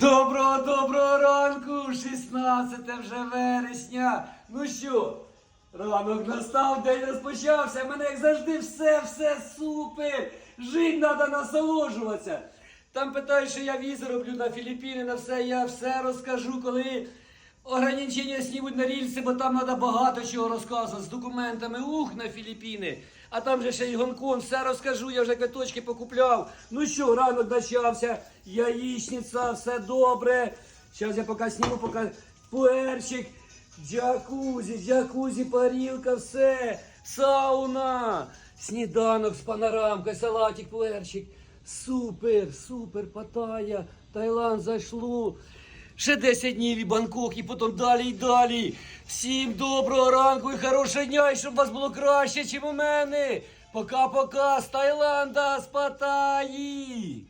Доброго доброго ранку, 16 вже вересня. Ну що, ранок настав, день розпочався. Мене як завжди все, все супер. Жить треба насолоджуватися. Там питають, що я візи роблю на Філіппіни, на все, я все розкажу, коли ограничення знімуть на рільси, бо там треба багато чого розказувати з документами. Ух, на Філіппіни. А там же ще й Гонконг, все розкажу, я вже квиточки покупляв. Ну що, ранок почався, яєчниця, все добре. Зараз я поки сніму, поки пуерчик, джакузі, джакузі, парілка, все, сауна, сніданок з панорамкою, салатик, пуерчик. Супер, супер, Паттайя, Таїланд зайшло. Ще 10 днів і Бангкок, і потім далі і далі. Всім доброго ранку і хорошого дня, і щоб вас було краще, ніж у мене. Пока-пока з Таїланда, з Паттайї.